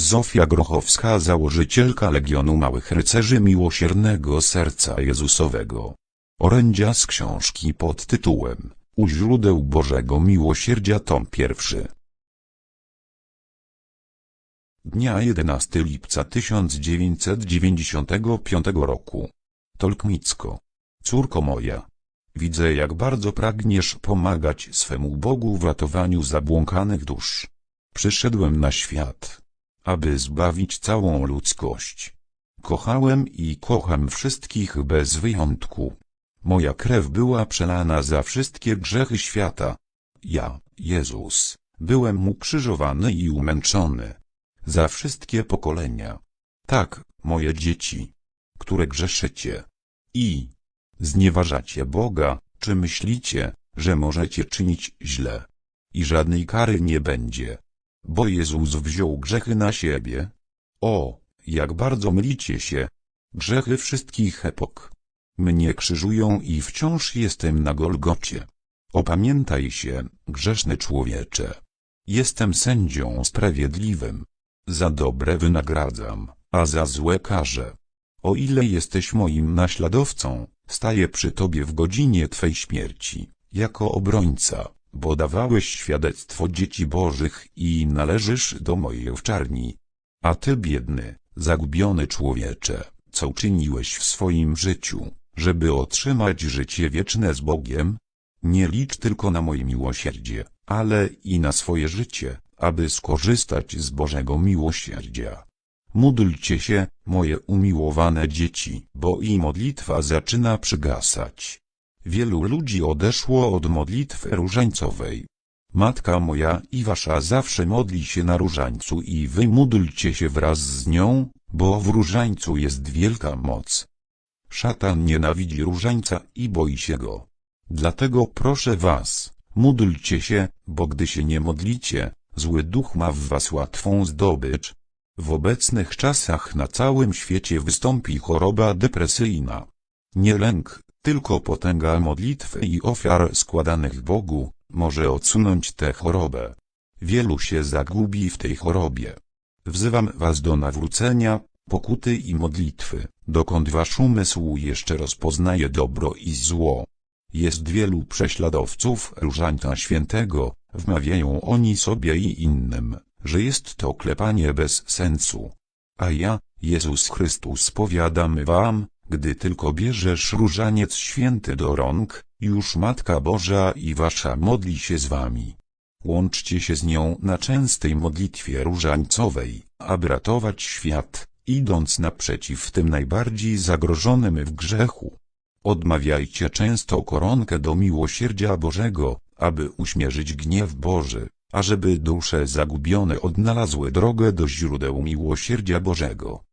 Zofia Grochowska założycielka Legionu Małych Rycerzy Miłosiernego Serca Jezusowego. Orędzia z książki pod tytułem U źródeł Bożego Miłosierdzia tom pierwszy. Dnia 11 lipca 1995 roku. Tolkmicko. Córko moja. Widzę jak bardzo pragniesz pomagać swemu Bogu w ratowaniu zabłąkanych dusz. Przyszedłem na świat, aby zbawić całą ludzkość. Kochałem i kocham wszystkich bez wyjątku. Moja krew była przelana za wszystkie grzechy świata. Ja, Jezus, byłem ukrzyżowany i umęczony. Za wszystkie pokolenia. Tak, moje dzieci, które grzeszycie. I znieważacie Boga, czy myślicie, że możecie czynić źle. I żadnej kary nie będzie. Bo Jezus wziął grzechy na siebie. O, jak bardzo mylicie się. Grzechy wszystkich epok. Mnie krzyżują i wciąż jestem na Golgocie. Opamiętaj się, grzeszny człowiecze. Jestem sędzią sprawiedliwym. Za dobre wynagradzam, a za złe karzę. O ile jesteś moim naśladowcą, staję przy tobie w godzinie twej śmierci, jako obrońca, bo dawałeś świadectwo dzieci bożych i należysz do mojej owczarni. A ty biedny, zagubiony człowiecze, co uczyniłeś w swoim życiu, żeby otrzymać życie wieczne z Bogiem? Nie licz tylko na moje miłosierdzie, ale i na swoje życie, aby skorzystać z Bożego miłosierdzia. Módlcie się, moje umiłowane dzieci, bo i modlitwa zaczyna przygasać. Wielu ludzi odeszło od modlitwy różańcowej. Matka moja i wasza zawsze modli się na różańcu i wy módlcie się wraz z nią, bo w różańcu jest wielka moc. Szatan nienawidzi różańca i boi się go. Dlatego proszę was, módlcie się, bo gdy się nie modlicie, zły duch ma w was łatwą zdobycz. W obecnych czasach na całym świecie wystąpi choroba depresyjna. Nie lęk, tylko potęga modlitwy i ofiar składanych Bogu, może odsunąć tę chorobę. Wielu się zagubi w tej chorobie. Wzywam was do nawrócenia, pokuty i modlitwy, dokąd wasz umysł jeszcze rozpoznaje dobro i zło. Jest wielu prześladowców Różańca Świętego, wmawiają oni sobie i innym, że jest to klepanie bez sensu. A ja, Jezus Chrystus powiadam wam, gdy tylko bierzesz różaniec święty do rąk, już Matka Boża i wasza modli się z wami. Łączcie się z nią na częstej modlitwie różańcowej, aby ratować świat, idąc naprzeciw tym najbardziej zagrożonym w grzechu. Odmawiajcie często koronkę do miłosierdzia Bożego, aby uśmierzyć gniew Boży, ażeby dusze zagubione odnalazły drogę do źródeł miłosierdzia Bożego.